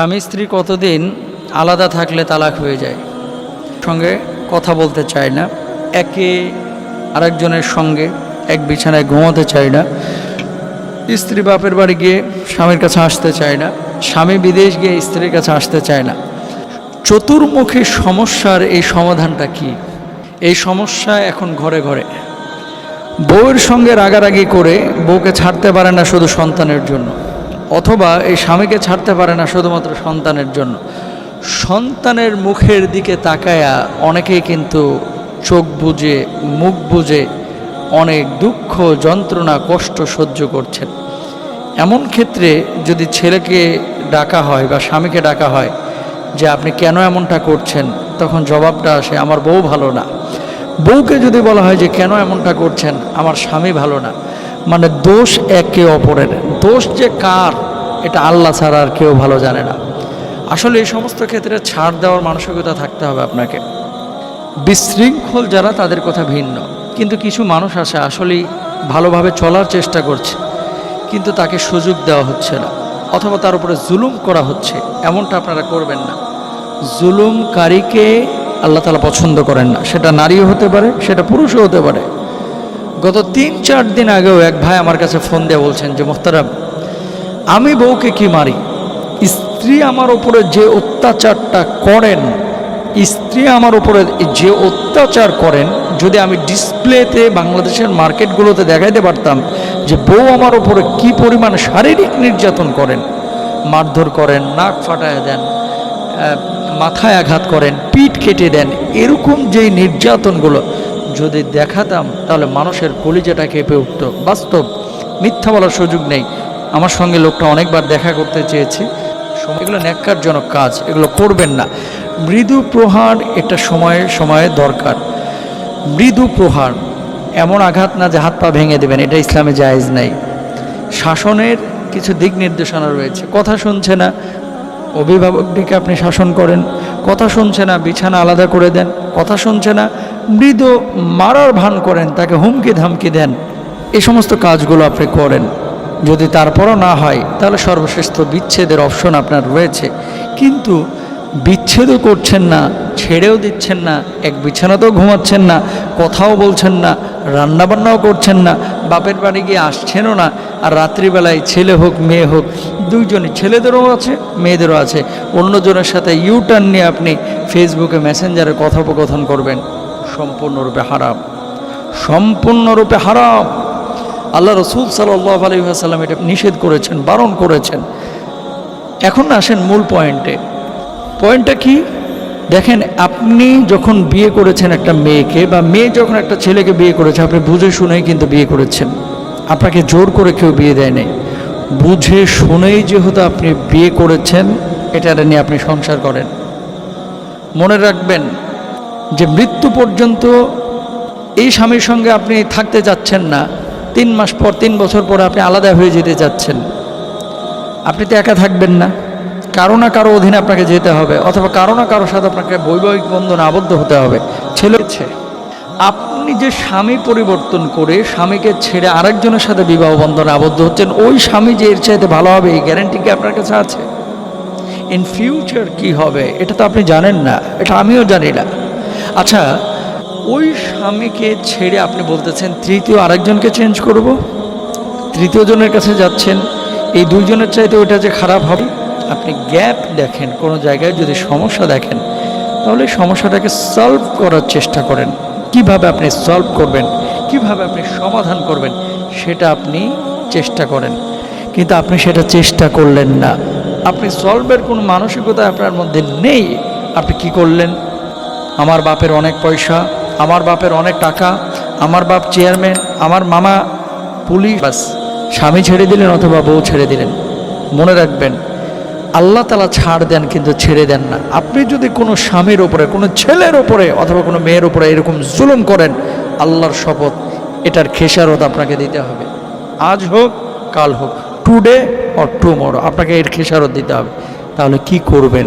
স্বামী স্ত্রী কতদিন আলাদা থাকলে তালাক হয়ে যায়? সঙ্গে কথা বলতে চায় না, একে আরেকজনের সঙ্গে এক বিছানায় ঘুমাতে চায় না, স্ত্রী বাপের বাড়ি গিয়ে স্বামীর কাছে আসতে চায় না, স্বামী বিদেশ গিয়ে স্ত্রীর কাছে আসতে চায় না। চতুর্মুখী সমস্যার এই সমাধানটা কি? এই সমস্যা এখন ঘরে ঘরে। বউয়ের সঙ্গে রাগারাগি করে বউকে ছাড়তে পারে না শুধু সন্তানের জন্য। অথবা এই স্বামীকে ছাড়তে পারে না শুধুমাত্র সন্তানের জন্য। সন্তানের মুখের দিকে তাকায়া অনেকেই কিন্তু চোখ বুজে, মুখ বুজে অনেক দুঃখ, যন্ত্রণা, কষ্ট সহ্য করছেন। এমন ক্ষেত্রে যদি ছেলেকে ডাকা হয় বা স্বামীকে ডাকা হয় যে আপনি কেন এমনটা করছেন, তখন জবাবটা আসে, আমার বউ ভালো না। বউকে যদি বলা হয় যে, কেন এমনটা করছেন? আমার স্বামী ভালো না। মানে দোষ একে অপরের। দোষ যে কার, এটা আল্লাহ ছাড়া আর কেউ ভালো জানে না। আসলে এই সমস্ত ক্ষেত্রে ছাড় দেওয়ার মানসিকতা থাকতে হবে আপনাকে। বিশৃঙ্খল যারা, তাদের কথা ভিন্ন। কিন্তু কিছু মানুষ আছে, আসলেই ভালোভাবে চলার চেষ্টা করছে, কিন্তু তাকে সুযোগ দেওয়া হচ্ছে না, অথবা তার উপরে জুলুম করা হচ্ছে, এমনটা আপনারা করবেন না। জুলুমকারীকে আল্লাহ তালা পছন্দ করেন না। সেটা নারীও হতে পারে, সেটা পুরুষও হতে পারে। গত তিন চার দিন আগেও এক ভাই আমার কাছে ফোন দিয়ে বলছেন যে, মোহতারাম আমি বউকে কি মারি? স্ত্রী আমার উপরে যে অত্যাচারটা করেন, স্ত্রী আমার উপরে যে অত্যাচার করেন, যদি আমি ডিসপ্লেতে বাংলাদেশের মার্কেটগুলোতে দেখাইতে পারতাম যে বউ আমার উপরে কি পরিমাণ শারীরিক নির্যাতন করেন, মারধর করেন, নাক ফাটায় দেন মাথায় আঘাত করেন, পিঠ কেটে দেন, এরকম যেই নির্যাতনগুলো যদি দেখাতাম, তাহলে মানুষের কলিজাটা কেঁপে উঠত। বাস্তব, মিথ্যা বলার সুযোগ নেই। আমার সঙ্গে লোকটা অনেকবার দেখা করতে চেয়েছে। এগুলো ন্যাক্কারজনক কাজ, এগুলো করবেন না। মৃদু প্রহার এটা সময়ে সময়ে দরকার। মৃদু প্রহার, এমন আঘাত না যে হাত পা ভেঙে দেবেন, এটা ইসলামে জায়েজ নাই। শাসনের কিছু দিক নির্দেশনা রয়েছে। কথা শুনছে না অভিভাবকটিকে আপনি শাসন করেন। কথা শুনছে না, বিছানা আলাদা করে দেন। কথা শুনছে না, মৃদু মারার ভান করেন, তাকে হুমকি ধামকি দেন। এই সমস্ত কাজগুলো আপনি করেন। যদি তারপরও না হয়, তাহলে সর্বশেষ তো বিচ্ছেদের অপশন আপনার রয়েছে। কিন্তু বিচ্ছেদও করছেন না, ছেড়েও দিচ্ছেন না, এক বিছানাতেও ঘুমাচ্ছেন না, কথাও বলছেন না, রান্নাবান্নাও করছেন না, বাপের বাড়ি গিয়ে আসছেনও না, আর রাত্রিবেলায় ছেলে হোক, মেয়ে হোক, দুইজনই ছেলেদেরও আছে, মেয়েদেরও আছে। অন্যজনের সাথে ইউটার্ন নিয়ে আপনি ফেসবুকে মেসেঞ্জারে কথোপকথন করবেন। সম্পূর্ণরূপে হারাম। সম্পূর্ণরূপে হারাম। আল্লাহ রসুল সাল্লাহ আলী আসাল্লাম এটা নিষেধ করেছেন, বারণ করেছেন। এখন আসেন মূল পয়েন্টে। পয়েন্টটা কি? দেখেন, আপনি যখন বিয়ে করেছেন একটা মেয়েকে বা মেয়ে যখন একটা ছেলেকে বিয়ে করেছে, আপনি বুঝে শুনেই কিন্তু বিয়ে করেছেন। আপনাকে জোর করে কেউ বিয়ে দেয় নাই। বুঝে শুনেই যেহেতু আপনি বিয়ে করেছেন, এটা নিয়ে আপনি সংসার করেন। মনে রাখবেন যে মৃত্যু পর্যন্ত এই স্বামীর সঙ্গে আপনি থাকতে যাচ্ছেন না। তিন মাস পর, তিন বছর পর আপনি আলাদা হয়ে যেতে যাচ্ছেন। আপনি তো একা থাকবেন না। কারও না কারও অধীনে আপনাকে যেতে হবে, অথবা কারও না কারোর সাথে আপনাকে বৈবাহিক বন্ধন আবদ্ধ হতে হবে। ছেলে। আপনি যে স্বামী পরিবর্তন করে স্বামীকে ছেড়ে আরেকজনের সাথে বিবাহ বন্ধনে আবদ্ধ হচ্ছেন, ওই স্বামী যে এর চাইতে ভালো হবে, এই গ্যারেন্টি কি আপনার কাছে আছে? ইন ফিউচার কি হবে, এটা তো আপনি জানেন না, এটা আমিও জানি না। আচ্ছা ওই স্বামীকে ছেড়ে আপনি বলতেছেন, তৃতীয় আরেকজনকে চেঞ্জ করব? তৃতীয় জনের কাছে যাচ্ছেন, এই দুইজনের চাইতে ওইটা যে খারাপ হবে? আপনি গ্যাপ দেখেন, কোনো জায়গায় যদি সমস্যা দেখেন, তাহলে সমস্যাটাকে সলভ করার চেষ্টা করেন। কীভাবে আপনি সলভ করবেন? কীভাবে আপনি সমাধান করবেন? সেটা আপনি চেষ্টা করেন। কিন্তু আপনি সেটা চেষ্টা করলেন না। আপনি সলভের কোনো মানসিকতা আপনার মধ্যে নেই। আপনি কি করলেন? আমার বাপের অনেক পয়সা আমার বাপের অনেক টাকা, আমার বাপ চেয়ারম্যান আমার মামা পুলিশ বাস। স্বামী ছেড়ে দিলেন অথবা বউ ছেড়ে দিলেন। মনে রাখবেন, আল্লাহ তালা ছাড় দেন কিন্তু ছেড়ে দেন না। আপনি যদি কোনো স্বামীর ওপরে কোনো ছেলের ওপরে অথবা কোনো মেয়ের ওপরে এরকম জুলুম করেন, আল্লাহর শপথ, এটার খেসারত আপনাকে দিতে হবে। আজ হোক, কাল হোক টুডে অর টুমোরো আপনাকে এর খেসারত দিতে হবে। তাহলে কি করবেন?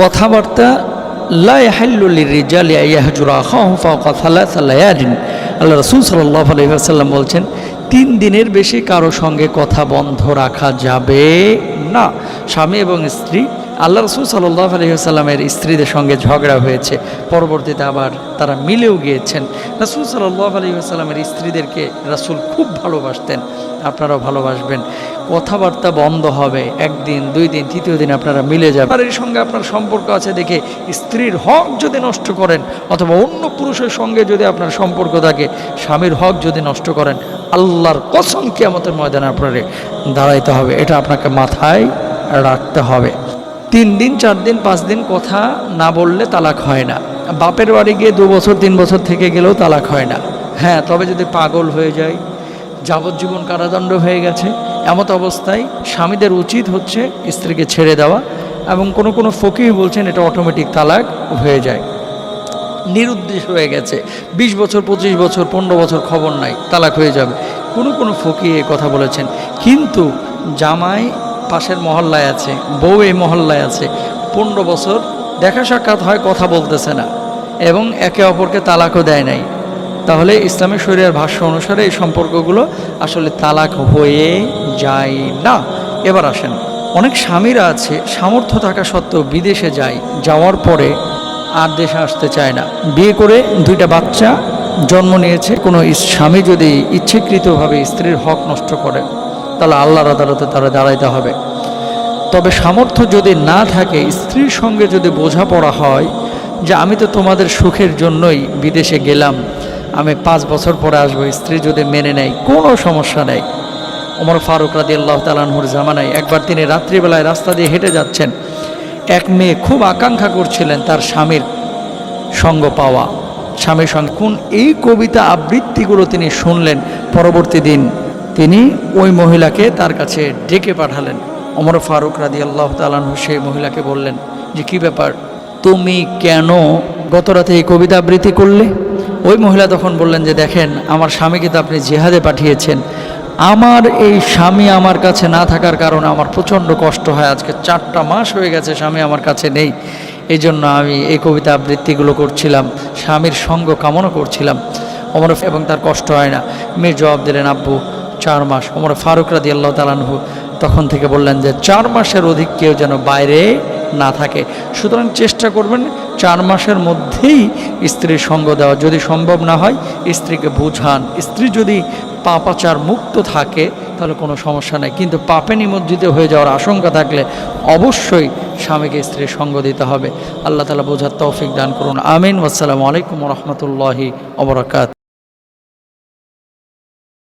কথাবার্তা আল্লাহ রাসূল ওয়াসাল্লাম বলছেন, তিন দিনের বেশি কারও সঙ্গে কথা বন্ধ রাখা যাবে না। স্বামী এবং স্ত্রী, আল্লাহ রসুল সাল্লাহ আলহিহাস্লামের স্ত্রীদের সঙ্গে ঝগড়া হয়েছে। পরবর্তীতে আবার তারা মিলেও গিয়েছেন। রাসুল সাল্লাহ আলহিহাস্লামের স্ত্রীদেরকে রাসুল খুব ভালোবাসতেন। আপনারাও ভালোবাসবেন। কথাবার্তা বন্ধ হবে। একদিন, দুই দিন, তৃতীয় দিন আপনারা মিলে যাবেন। এর সঙ্গে আপনার সম্পর্ক আছে দেখে স্ত্রীর হক যদি নষ্ট করেন অথবা অন্য পুরুষের সঙ্গে যদি আপনার সম্পর্ক থাকে, স্বামীর হক যদি নষ্ট করেন, আল্লাহর কসম কিয়ামতের ময়দানে আপনারে দাঁড়াইতে হবে। এটা আপনাকে মাথায় রাখতে হবে। তিন দিন, চার দিন, পাঁচ দিন কথা না বললে তালাক হয় না। বাপের বাড়ি গিয়ে দু বছর, তিন বছর থেকে গেলেও তালাক হয় না। হ্যাঁ তবে যদি পাগল হয়ে যায়, যাবজ্জীবন কারাদণ্ড হয়ে গেছে এমত অবস্থায় স্বামীদের উচিত হচ্ছে স্ত্রীকে ছেড়ে দেওয়া এবং কোনো কোনো ফকির বলছেন এটা অটোমেটিক তালাক হয়ে যায়। নিরুদ্দেশ হয়ে গেছে। ২০ বছর, পঁচিশ বছর, পনেরো বছর খবর নাই, তালাক হয়ে যাবে। কোনো কোনো ফকি এ কথা বলেছেন। কিন্তু জামাই পাশের মহল্লায় আছে, বউ এই মহল্লায় আছে, পনেরো বছর দেখা সাক্ষাৎ হয়, কথা বলতেছে না এবং একে অপরকে তালাকও দেয় নাই। তাহলে ইসলামের শরীরের ভাষ্য অনুসারে এই সম্পর্কগুলো আসলে তালাক হয়ে যায় না। এবার আসেন। অনেক স্বামীরা আছে, সামর্থ্য থাকা সত্ত্বেও বিদেশে যায়, যাওয়ার পরে আর দেশে আসতে চায় না। বিয়ে করে দুইটা বাচ্চা জন্ম নিয়েছে, কোনো স্বামী যদি ইচ্ছাকৃতভাবে স্ত্রীর হক নষ্ট করে, তাহলে আল্লাহর আদালতে তারা দাঁড়াইতে হবে। তবে সামর্থ্য যদি না থাকে, স্ত্রীর সঙ্গে যদি বোঝাপড়া হয় যে আমি তো তোমাদের সুখের জন্যই বিদেশে গেলাম, আমি পাঁচ বছর পরে আসব, স্ত্রী যদি মেনে নেয়, কোনো সমস্যা নেই। ওমর ফারুক রাদি আল্লাহ তালানহুর জামানায় একবার তিনি রাত্রিবেলায় রাস্তা দিয়ে হেঁটে যাচ্ছেন। এক মেয়ে খুব আকাঙ্ক্ষা করছিলেন তার স্বামীর সঙ্গ পাওয়া। স্বামীর সঙ্গে কোন এই কবিতা আবৃত্তিগুলো তিনি শুনলেন, পরবর্তী দিন তিনি ওই মহিলাকে তার কাছে ডেকে পাঠালেন। অমর ফারুক রাদি আল্লাহ তালানহু সেই মহিলাকে বললেন যে, কি ব্যাপার? তুমি কেন গত রাতে এই কবিতা আবৃত্তি করলে? ওই মহিলা তখন বললেন যে, দেখেন, আমার স্বামীকে তো আপনি জেহাদে পাঠিয়েছেন। আমার এই স্বামী আমার কাছে না থাকার কারণে আমার প্রচণ্ড কষ্ট হয়। আজকে চারটা মাস হয়ে গেছে স্বামী আমার কাছে নেই। এই জন্য আমি এই কবিতা আবৃত্তিগুলো করছিলাম, স্বামীর সঙ্গ কামনা করছিলাম। অমর এবং তার কষ্ট হয় না। মেয়ে জবাব দিলেন, আব্বু, চার মাস। অমর ফারুক রাদি আল্লাহ তালানহু তখন থেকে বললেন যে, চার মাসের অধিক কেউ যেন বাইরে না থাকে। সুতরাং চেষ্টা করবেন চার মাসের মধ্যেই স্ত্রীর সঙ্গ দেওয়া। যদি সম্ভব না হয়, স্ত্রীকে বুঝান। স্ত্রী যদি পাপাচার মুক্ত থাকে, তাহলে কোনো সমস্যা নেই। কিন্তু পাপে নিমজ্জিত হয়ে যাওয়ার আশঙ্কা থাকলে অবশ্যই স্বামীকে স্ত্রীর সঙ্গ দিতে হবে। আল্লাহ তালা বোঝার তৌফিক দান করুন। আমিন। আসসালামু আলাইকুম রহমতুল্লাহি অবরাকাত